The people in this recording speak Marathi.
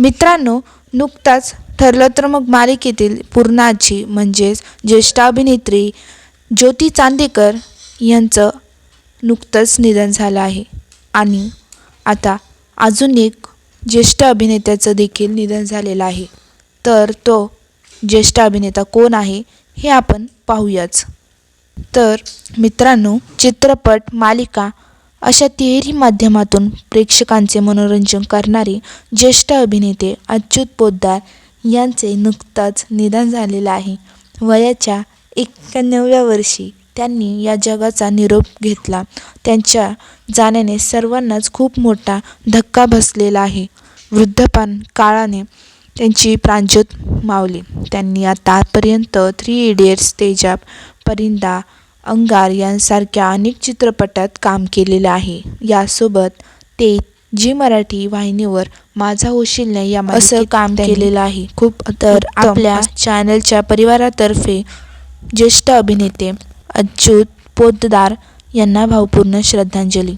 मित्रांनो नुकताच ठरलं तर मग मालिकेतील पूर्णाची म्हणजेच ज्येष्ठ अभिनेत्री ज्योती चांदेकर यांचं नुकतंच निधन झालं आहे. आणि आता अजून एक ज्येष्ठ अभिनेत्याचं देखील निधन झालेलं आहे. तर तो ज्येष्ठ अभिनेता कोण आहे हे आपण पाहूयाच. तर मित्रांनो चित्रपट मालिका अशा तिहेरी माध्यमातून प्रेक्षकांचे मनोरंजन करणारे ज्येष्ठ अभिनेते अच्युत पोद्दार यांचे नुकताच निधन झालेलं आहे. वयाच्या एक्क्याण्णव्या वर्षी त्यांनी या जगाचा निरोप घेतला. त्यांच्या जाण्याने सर्वांनाच खूप मोठा धक्का बसलेला आहे. वृद्धपान काळाने त्यांची प्राणज्योत मावली. त्यांनी आतापर्यंत थ्री इडियट्स तेजाब परिंदा अंगार यांसारख्या अनेक चित्रपटात काम केलेलं आहे. यासोबत ते जी मराठी वाहिनीवर माझा होशील नाही या असं काम केलेलं आहे. खूप तर आपल्या चॅनलच्या परिवारातर्फे ज्येष्ठ अभिनेते अच्युत पोद्दार यांना भावपूर्ण श्रद्धांजली.